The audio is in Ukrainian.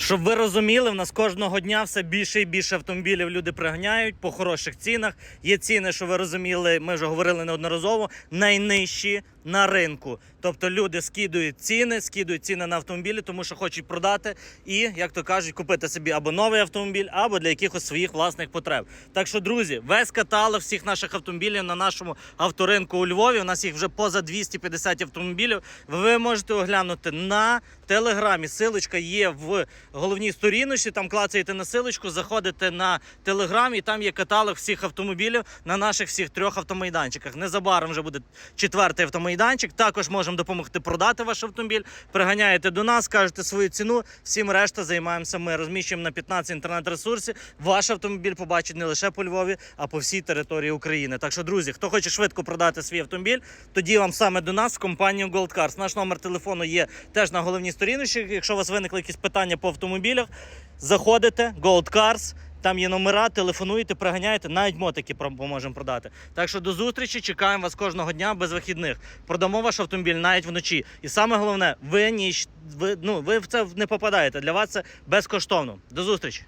Щоб ви розуміли, в нас кожного дня все більше і більше автомобілів люди приганяють по хороших цінах. Є ціни, що ви розуміли, ми вже говорили неодноразово, найнижчі на ринку. Тобто люди скидують ціни, скидують ціни на автомобілі, тому що хочуть продати і, як то кажуть, купити собі або новий автомобіль, або для якихось своїх власних потреб. Так що, друзі, весь каталог всіх наших автомобілів на нашому авторинку у Львові. У нас їх вже поза 250 автомобілів. Ви можете оглянути на телеграмі. Силочка є в головній сторіночці. Там клацаєте на силочку, заходите на телеграм, і там є каталог всіх автомобілів на наших всіх трьох автомайданчиках. Незабаром вже буде четвертий автомайданчик. Також можемо допомогти продати ваш автомобіль. Приганяєте до нас, кажете свою ціну. Всім решта займаємося. Ми розміщуємо на 15 інтернет-ресурсів. Ваш автомобіль побачить не лише по Львові, а по всій території України. Так що, друзі, хто хоче швидко продати свій автомобіль, тоді вам саме до нас в компанію Gold Cars. Наш номер телефону є теж на головній сторіночці. Якщо у вас виникли якісь питання по автомобілях, заходите Gold Cars. Там є номера, телефонуєте, приганяєте, навіть мотики можемо продати. Так що до зустрічі, чекаємо вас кожного дня без вихідних. Продамо ваш автомобіль навіть вночі. І саме головне, ви ніч ви, ну, ви в це не попадаєте. Для вас це безкоштовно. До зустрічі.